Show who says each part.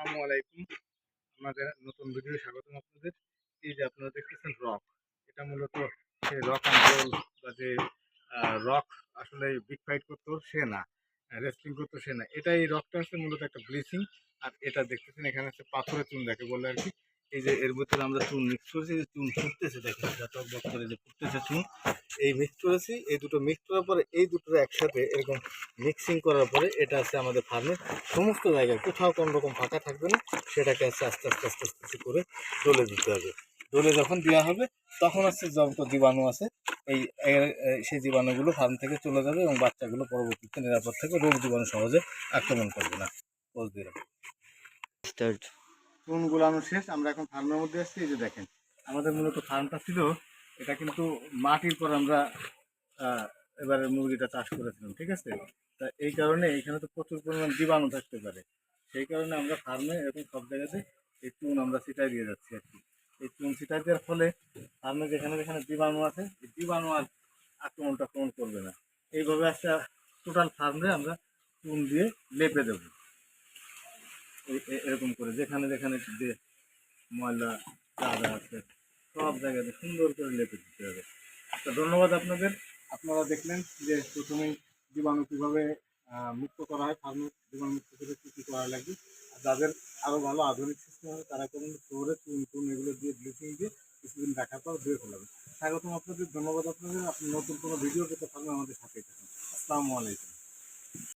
Speaker 1: আসসালামু আলাইকুম। আমাদের নতুন ভিডিও স্বাগতম আপনাদের। এই যে আপনারা দেখতেছেন রক, এটা মূলত সে রক অ্যান্ড রোল বা যে রক আসলে বিগ ফাইট করতো সে না রেসলিং করতো সে না। এটা এই রকটা হচ্ছে মূলত একটা ব্লিচিং আর এটা দেখতেছেন এখানে হচ্ছে পাথরের চুন দেখে বলে আর কি। এই যে এর ভিতরে আমরা চুন মিক্স করেছি যে চুন ফুটতেছে দেখেন টক করে যে ফুটতেছে চুন এই মিক্স করেছি এই দুটো মিক্স করার পরে এই দুটো একসাথে এরকম মিক্সিং করার পরে এটা আছে আমাদের ফার্মে সমস্ত জায়গায় কোথাও কোনো রকম ফাঁকা থাকবে না সেটাকে আছে আস্তে আস্তে আস্তে আস্তে আস্তে করে ডলে দিতে হবে। ডলে যখন দেওয়া হবে তখন হচ্ছে যত জীবাণু আছে এই সেই জীবাণুগুলো ফার্ম থেকে চলে যাবে এবং বাচ্চাগুলো পরবর্তীতে নিরাপদ থেকে রোগ জীবাণু সহজে আক্রমণ করবে না। দিলাম।
Speaker 2: স্টার্ট
Speaker 1: গুলানো শেষ আমরা এখন ফার্মের মধ্যে আসছি এই যে দেখেন আমাদের মূলত ফার্মটা ছিল এটা কিন্তু মাটির পর আমরা এবারে মুরগিটা চাষ করেছিলাম, ঠিক আছে? তা এই কারণে এখানে তো প্রচুর পরিমাণ জীবাণু থাকতে পারে। সেই কারণে আমরা ফার্মে এরকম সব জায়গাতে এই চুন আমরা ছিটাই দিয়ে যাচ্ছি আর কি। এই চুন ছিটাই দেওয়ার ফলে ফার্মে যেখানে যেখানে জীবাণু আছে, এই জীবাণু আর আক্রমণ করবে না। এইভাবে একটা টোটাল ফার্মে আমরা চুন দিয়ে লেপে দেবো। এরকম করে যেখানে যেখানে যে ময়লা কাদা আছে। জায়গাতে সুন্দর করে লেপে দিতে হবে। তো ধন্যবাদ আপনাদের। আপনারা দেখলেন যে প্রথমেই জীবাণু কীভাবে মুক্ত করা হয়, ফার্মে জীবাণু মুক্ত করে কী কী করা লাগবে আর যাদের আরও ভালো আধুনিক সিস্টেম হবে তারা করুন শহরে চুন টুন এগুলো দিয়ে ব্লিচিং দিয়ে কিছুদিন দেখার পর ধুয়ে ফেলাবে স্বাগতম আপনাদের, ধন্যবাদ আপনাদের। আপনি নতুন কোনো ভিডিও পেতে পারবেন আমাদের সাথে থাকুন। আসসালামু আলাইকুম।